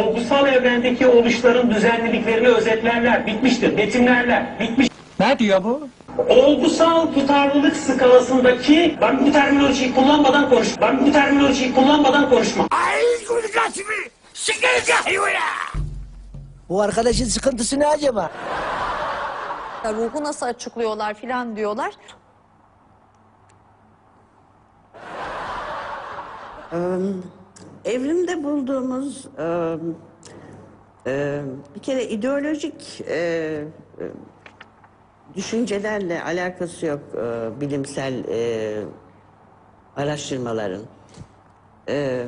olgusal evrendeki oluşların düzenliliklerini özetlerler, bitmiştir, betimlerler, bitmiş. Ne diyor bu? Olgusal tutarlılık skalasındaki, ben bu terminolojiyi kullanmadan konuş, ben bu terminolojiyi kullanmadan konuşma. Bu arkadaşın sıkıntısı ne acaba? Ruhu nasıl açıklıyorlar filan diyorlar. Evrimde bulduğumuz e, e, bir kere ideolojik e, e, düşüncelerle alakası yok e, bilimsel e, araştırmaların. E,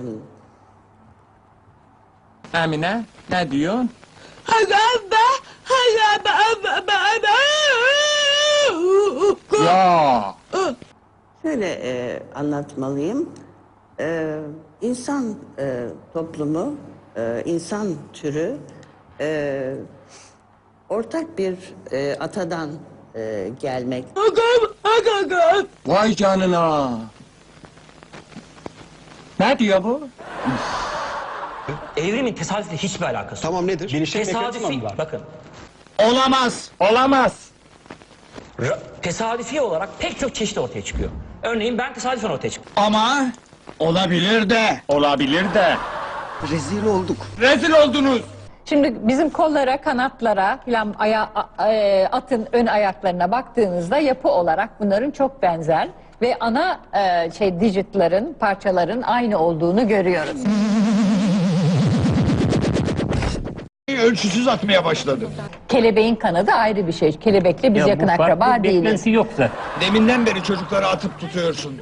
Emine ne diyor? Ya şöyle e, anlatmalıyım. E, insan e, toplumu, e, insan türü e, ortak bir e, atadan e, gelmek. vay canına. Ne diyor bu? Evrimin tesadüfle hiçbir alakası yok. Tamam nedir? Tesadüfi, bakın, Olamaz, olamaz. ra- tesadüfi olarak pek çok çeşit ortaya çıkıyor. Örneğin ben tesadüfen ortaya çıktım. Ama olabilir de, olabilir de. Rezil olduk. Rezil oldunuz. Şimdi bizim kollara, kanatlara filan aya, a- e, atın ön ayaklarına baktığınızda yapı olarak bunların çok benzer ve ana e, şey digitlerin, parçaların aynı olduğunu görüyoruz. ölçüsüz atmaya başladı. Kelebeğin kanadı ayrı bir şey. Kelebekle biz yakın akraba değiliz. yok zaten. Deminden beri çocukları atıp tutuyorsun.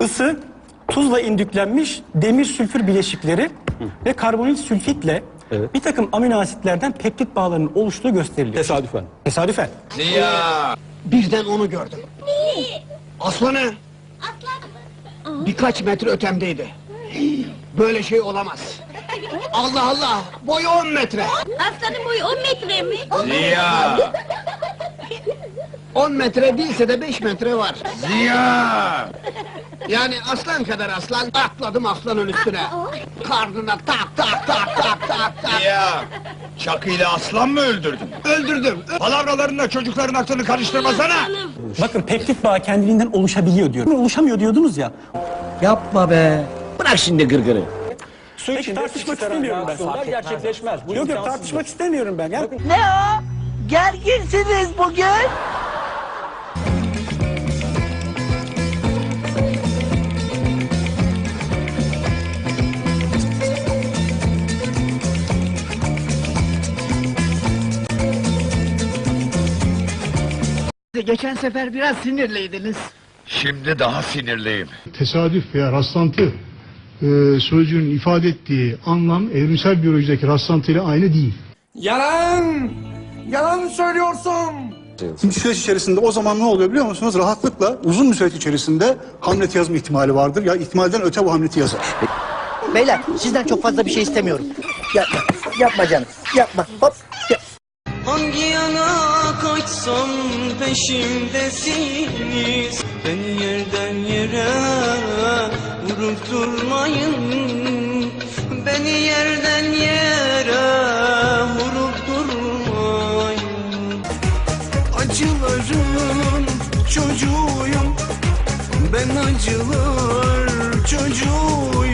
Isı tuzla indüklenmiş demir sülfür bileşikleri ve karbonil sülfitle bir takım amino asitlerden peptit bağlarının oluştuğu gösteriliyor. Tesadüfen. Tesadüfen. Birden onu gördüm. Aslanı. Birkaç metre ötemdeydi. Böyle şey olamaz. Allah Allah. Boyu 10 metre. Aslanın boyu 10 metre mi? Ziya. 10 metre değilse de 5 metre var. Ziya. Yani aslan kadar aslan atladım aslanın üstüne. Karnına tak tak tak tak tak tak. Ziya. Çakıyla aslan mı öldürdün? Öldürdüm. Palavralarınla çocukların aklını karıştırmasana. Bakın peptit bağı kendiliğinden oluşabiliyor diyor. Oluşamıyor diyordunuz ya. Yapma be. Bırak şimdi gırgırı. Su için tartışmak istemiyorum ben. gerçekleşmez. Yok yok tartışmak istemiyorum ben. Ne o? Gerginsiniz bugün. Geçen sefer biraz sinirliydiniz. Şimdi daha sinirliyim. tesadüf veya rastlantı e, sözcüğün ifade ettiği anlam evrimsel biyolojideki rastlantıyla aynı değil. Yalan! Yalan söylüyorsun! Şimdi süreç içerisinde o zaman ne oluyor biliyor musunuz? Rahatlıkla uzun bir süreç içerisinde hamlet yazma ihtimali vardır. Ya ihtimalden öte bu hamleti yazar. Beyler sizden çok fazla bir şey istemiyorum. Yapma. Yapma canım. Yapma. Hop. Ya- Hangi yana kaçsam peşimdesiniz. Beni yerden yere vurup durmayın. Beni yerden yere vurup durmayın. Acıların çocuğuyum. Ben acılar çocuğuyum